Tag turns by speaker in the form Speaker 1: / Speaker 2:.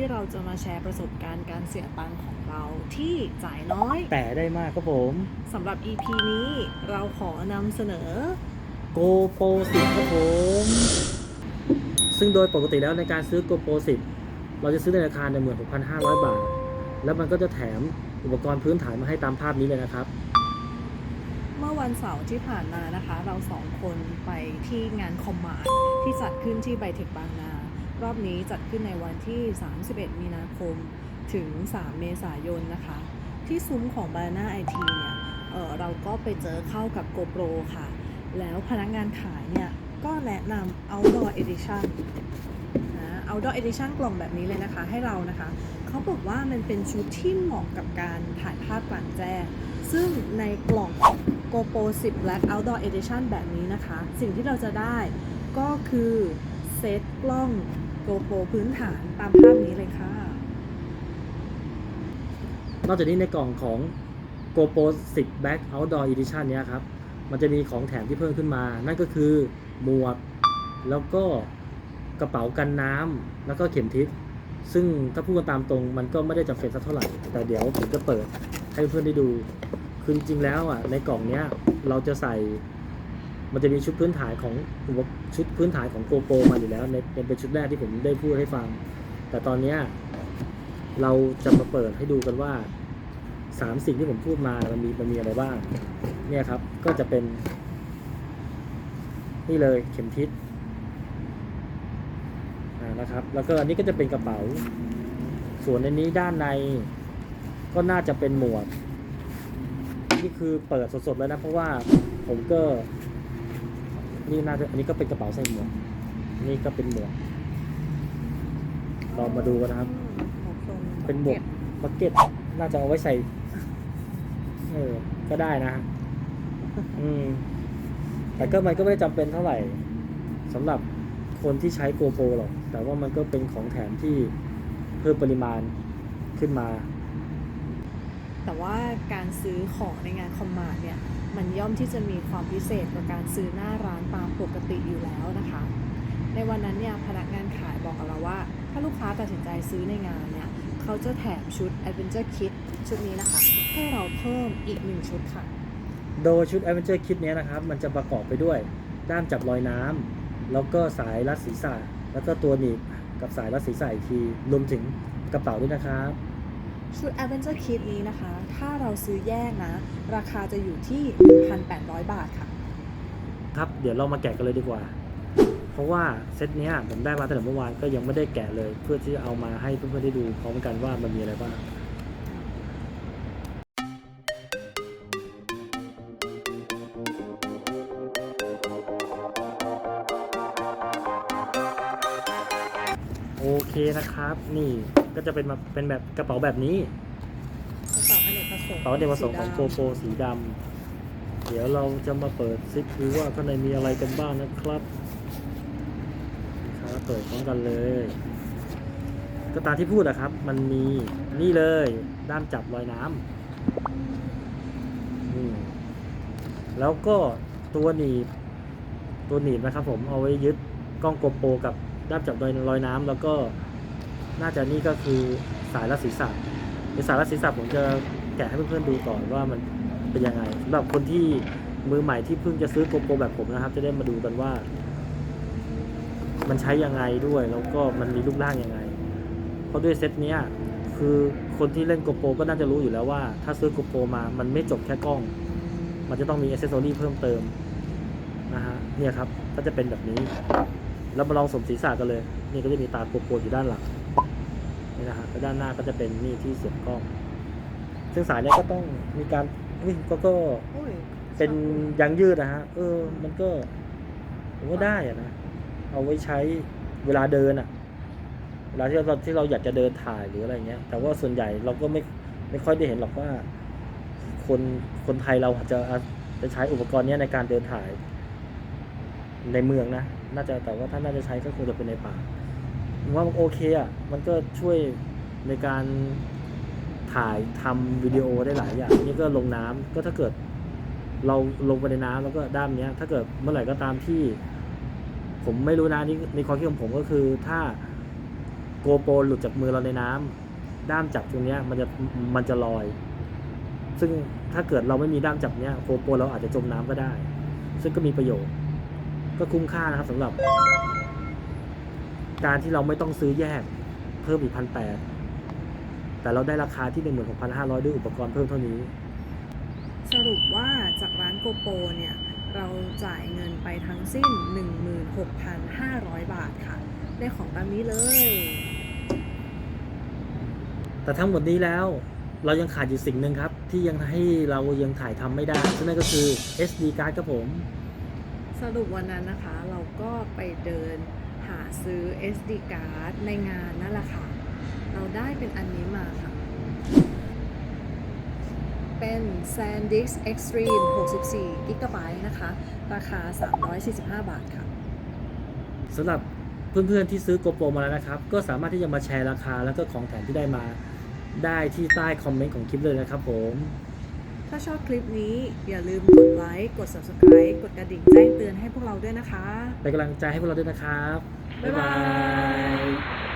Speaker 1: จะมาแชร์ประสบการณ์การเสียตังค์ของเราที่จ่ายน้อย
Speaker 2: แต่ได้มากครับผม
Speaker 1: สำหรับ EP นี้เราขอนำเสนอ
Speaker 2: โกโปรสิครับผม ซึ่งโดยปกติแล้วในการซื้อโกโปรสิเราจะซื้อในราคา1 6 5 0 0 บาท แล้วมันก็จะแถมอุปกรณ์พื้นฐานมาให้ตามภาพนี้เลยนะครับ
Speaker 1: เมื่อวันเสาร์ที่ผ่านมานะคะ เราสองคนไปที่งานคอมมาร์ทที่จัดขึ้นที่ไบเทคบางนา รอบนี้จัดขึ้นในวันที่ 31 มีนาคมถึง 3 เมษายนนะคะ ที่ซุ้มของ b a n a IT เนี่ยเเราก็ไปเจอเข้ากับ GoPro ค่ะ แล้วพนักงานขายเนี่ย ก็แนะนำ Outdoor Edition นะ Outdoor Edition กล่องแบบนี้เลยนะคะให้เรานะคะ เขาบอกว่ามันเป็นชุดที่เหมาะกับการถ่ายภาพกลางแจ้ง ซึ่งในกล่อง GoPro 10 Black Outdoor Edition แบบนี้นะคะ สิ่งที่เราจะได้ก็คือเซตกล้อง GoPro พื้นฐานตามภาพนี้เลยค่ะ
Speaker 2: นอกจากนี้ในกล่องของ GoPro 10 Back Outdoor Edition เนี้ยครับ มันจะมีของแถมที่เพิ่มขึ้นมา นั่นก็คือหมวก แล้วก็กระเป๋ากันน้ำ แล้วก็เข็มทิศ ซึ่งถ้าพูดกันตามตรง มันก็ไม่ได้จำเป็นสักเท่าไหร่ แต่เดี๋ยวผมจะเปิดให้เพื่อนได้ดู คือจริงๆแล้วอะ ในกล่องเนี้ยเราจะใส่ มันจะมีชุดพื้นฐานของชุดพื้นฐานของ GoPro มาอยู่แล้วในเป็นชุดแรกที่ผมได้พูดให้ฟัง แต่ตอนเนี้ยเราจะมาเปิดให้ดูกันว่าสามสิ่งที่ผมพูดมามันมีมันมีอะไรบ้าง เนี่ยครับก็จะเป็น นี่เลยเข็มทิศนะครับ แล้วก็อันนี้ก็จะเป็นกระเป๋า ส่วนในนี้ด้านในก็น่าจะเป็นหมวกนี่คือเปิดสดๆแล้วนะ เพราะว่าผมก็ นี่น่าจะอันนี้ก็เป็นกระเป๋าใส่หมวก นี่ก็เป็นหมวกลองมาดูกันนะครับ เป็นหมวกบักเก็ต น่าจะเอาไว้ใส่ เออ ก็ได้นะ อืม แต่ก็มันก็ไม่ได้จำเป็นเท่าไหร่สำหรับคนที่ใช้โกโปรหรอก แต่ว่ามันก็เป็นของแถมที่เพิ่มปริมาณขึ้นมา
Speaker 1: แต่ว่าการซื้อของในงานคอมมาร์ทเนี่ย มันย่อมที่จะมีความพิเศษกว่าการซื้อหน้าร้านตามปกติอยู่แล้วนะคะ ในวันนั้นเนี่ยพนักงานขายบอกกับเราว่า ถ้าลูกค้าตัดสินใจซื้อในงานเนี่ยเขาจะแถมชุด Adventure Kit ชุดนี้นะคะ ให้เราเพิ่มอีกหนึ่งชุดค่ะ
Speaker 2: โดยชุด Adventure Kit เนี้ยนะครับ มันจะประกอบไปด้วยด้ามจับรอยน้ำแล้วก็สายรัดศีรษะ แล้วก็ตัวหนีบกับสายรัดศีรษะอีกทีรวมถึงกระเป๋าด้วยนะครับ
Speaker 1: ชุด Adventure Kit นี้นะคะ ถ้าเราซื้อแยกนะ ราคาจะอยู่ที่ 1,800 บาทค่ะ
Speaker 2: ครับ เดี๋ยวเรามาแกะกันเลยดีกว่า เพราะว่าเซตเนี้ยผมได้มาตั้งแต่เมื่อวานก็ยังไม่ได้แกะเลย เพื่อที่จะเอามาให้เพื่อนๆได้ดูพร้อมกันว่ามันมีอะไรบ้าง นะครับ นี่ก็จะเป็นมาเป็นแบบกระเป๋าแบบนี้
Speaker 1: กระเป๋าอเนกประสงค์
Speaker 2: กระเป๋าเดกประสงค์ของ
Speaker 1: สี
Speaker 2: โก
Speaker 1: ดำ
Speaker 2: โปรสีดำเดี๋ยวเราจะมาเปิดซิปดูว่าข้างในมีอะไรกันบ้างนะครับครับเปิดพร้อมกันเลย ก็ตามที่พูดนะครับ มันมีนี่เลยด้ามจับรอยน้ำนี่แล้วก็ตัวหนีบตัวหนีบนะครับผมเอาไว้ยึดกล้องโกโปรกับด้ามจับรอยรอยน้ำแล้วก็ น่าจะนี่ก็คือสายรัดศีรษะในสายรัดศีรษะผมจะแกะให้เพื่อนๆดูก่อนว่ามันเป็นยังไงสำหรับคนที่มือใหม่ที่เพิ่งจะซื้อโกโปรแบบผมนะครับ จะได้มาดูกันว่า มันใช้ยังไงด้วยแล้วก็มันมีรูปร่างยังไง เพราะด้วยเซตเนี้ยคือคนที่เล่นโกโปรก็น่าจะรู้อยู่แล้วว่า ถ้าซื้อโกโปรมามันไม่จบแค่กล้อง มันจะต้องมีอ c เซสซอรี่เพิ่มเติมนะฮะเนี่ยครับก็จะเป็นแบบนี้ แล้วมาลองสมศีรษะกันเลย นี่ก็จะมีตาโกโปรอยู่ด้านหลัง นี่นะฮะแล้วด้านหน้าก็จะเป็นนี่ที่เสียบกล้อง ซึ่งสายเนี้ยก็ต้องมีการอุ้ยก็ก็
Speaker 1: โอ้ย
Speaker 2: เป็นยางยืดนะฮะ เออ มันก็ผมว่าได้อะนะ เอาไว้ใช้เวลาเดินอะเวลาที่เราที่เราอยากจะเดินถ่ายหรืออะไรเงี้ย แต่ว่าส่วนใหญ่เราก็ไม่ไม่ค่อยได้เห็นหรอกว่า คนคนไทยเราจะจะใช้อุปกรณ์เนี้ยในการเดินถ่ายในเมืองนะ น่าจะแต่ว่าถ้าน่าจะใช้ก็คงจะเป็นในป่า ผมว่ามันโอเคอะ มันก็ช่วยในการถ่ายทำวิดีโอได้หลายอย่าง นี่ก็ลงน้ำก็ถ้าเกิด เราลงไปในน้ำแล้วก็ด้ามเนี้ย ถ้าเกิดเมื่อไหร่ก็ตามที่ ผมไม่รู้นะนี่ในความคิดของผมก็คือถ้าโกโปรหลุดจากมือเราในน้ำด้ามจับตรงเนี้ยมันจะมันจะลอย ซึ่งถ้าเกิดเราไม่มีด้ามจับเนี้ยโกโปรเราอาจจะจมน้ำก็ได้ ซึ่งก็มีประโยชน์ ก็คุ้มค่านะครับสำหรับ การที่เราไม่ต้องซื้อแยกเพิ่มอีกพันแปดแต่เราได้ราคาที่หนึ่งหมื่นหกพันห้าร้อยด้วยอุปกรณ์เพิ่มเท่านี้
Speaker 1: สรุปว่าจากร้านโกโปเนี่ย เราจ่ายเงินไปทั้งสิ้น 16,500 บาทค่ะ ได้ของตามนี้เลย
Speaker 2: แต่ทั้งหมดนี้แล้วเรายังขาดอยู่สิ่งหนึ่งครับ ที่ยังให้เรายังถ่ายทำไม่ได้ซึ่งนั่นก็คือ SD card ครับผม
Speaker 1: สรุปวันนั้นนะคะ เราก็ไปเดิน หาซื้อ SD card ในงานนั่นแหละค่ะ เราได้เป็นอันนี้มาค่ะ เป็น SanDisk Extreme 64 g b นะคะ ราคา 345 บาทค่ะ
Speaker 2: สำหรับเพื่อนๆที่ซื้อ GoPro มาแล้วนะครับ ก็สามารถที่จะมาแชร์ราคาแล้วก็ของแถมที่ได้มา ได้ที่ใต้คอมเมนต์ของคลิปเลยนะครับผม
Speaker 1: ถ้าชอบคลิปนี้อย่าลืมกดไลค์ กด Subscribe กดกระดิ่งแจ้งเตือนให้พวกเราด้วยนะคะ
Speaker 2: เป็นกำลังใจให้พวกเราด้วยนะครับ
Speaker 1: บ๊ายบาย